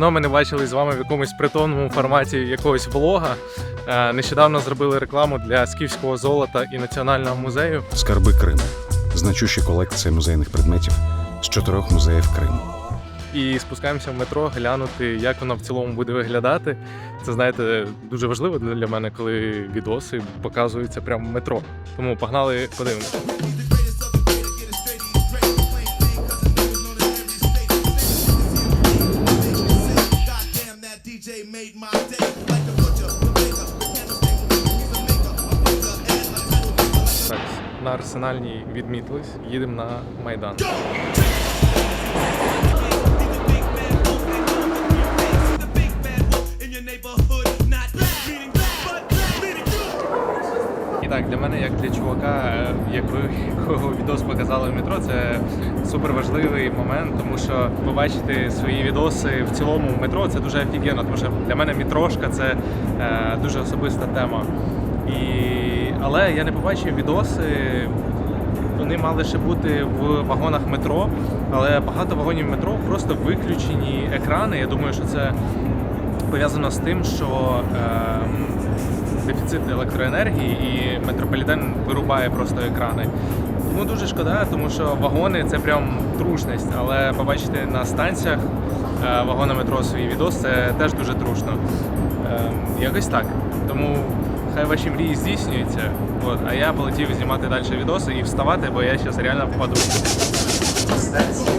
Давно ми не бачили з вами в якомусь притомному форматі якогось влога. Е, Нещодавно зробили рекламу для скіфського золота і національного музею. Скарби Криму. Значуща колекція музейних предметів з чотирьох музеїв Криму. І спускаємося в метро глянути, як воно в цілому буде виглядати. Це знаєте, дуже важливо для мене, коли відоси показуються прямо в метро. Тому погнали, подивимося. That DJ made my day. Like the butcher, the baker, the candlestick, he's a maker, a maker, and a title. Так, на арсенальній відмітились, їдемо на майдан. Так, для мене, як для чувака, е, якого відос показали в метро, це супер важливий момент, тому що побачити свої відоси в цілому в метро це дуже офігенно, тому що для мене метрошка це е, дуже особиста тема. І... Але я не побачив відоси. Вони мали ще бути в вагонах метро, але багато вагонів метро просто виключені екрани. Я думаю, що це пов'язано з тим, що ем, дефіцит електроенергії і метрополітен вирубає просто екрани. Тому дуже шкода, тому що вагони це прям трушність, але побачити на станціях е, вагона метро свій відос це теж дуже трушно. Ем, якось так. Тому хай ваші мрії здійснюються. От, а я полетів знімати далі відоси і вставати, бо я зараз реально впаду. Станція